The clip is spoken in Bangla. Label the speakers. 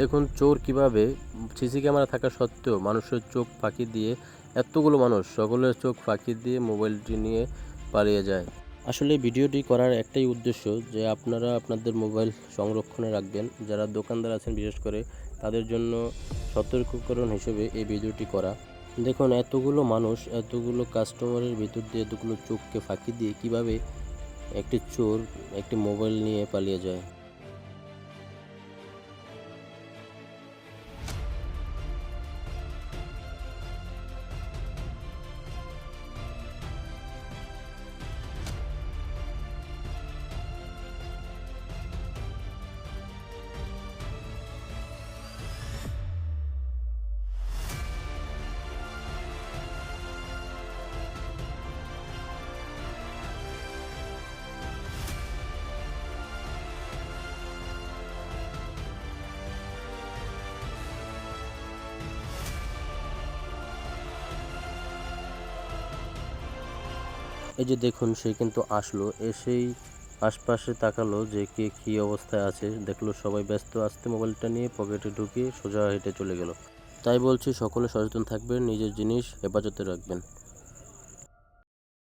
Speaker 1: দেখুন, চোর কীভাবে সিসি ক্যামেরা থাকা সত্ত্বেও মানুষের চোখ ফাঁকি দিয়ে, এতগুলো মানুষ সকলের চোখ ফাঁকি দিয়ে মোবাইলটি নিয়ে পালিয়ে যায়। আসলে ভিডিওটি করার একটাই উদ্দেশ্য যে আপনারা আপনাদের মোবাইল সংরক্ষণে রাখবেন। যারা দোকানদার আছেন, বিশেষ করে তাদের জন্য সতর্ককরণ হিসেবে এই ভিডিওটি করা। দেখুন, এতগুলো মানুষ, এতগুলো কাস্টমারের ভিতর দিয়ে এতগুলো চোখকে ফাঁকি দিয়ে কীভাবে একটি চোর একটি মোবাইল নিয়ে পালিয়ে যায়। এই যে দেখুন, সে কিন্তু আসলো, এসেই আশপাশে তাকালো যে কে কী অবস্থায় আছে। দেখল সবাই ব্যস্ত, আসতে মোবাইলটা নিয়ে পকেটে ঢুকিয়ে সোজা হেঁটে চলে গেল। তাই বলছি, সকলে সচেতন থাকবেন, নিজের জিনিস হেফাজতে রাখবেন।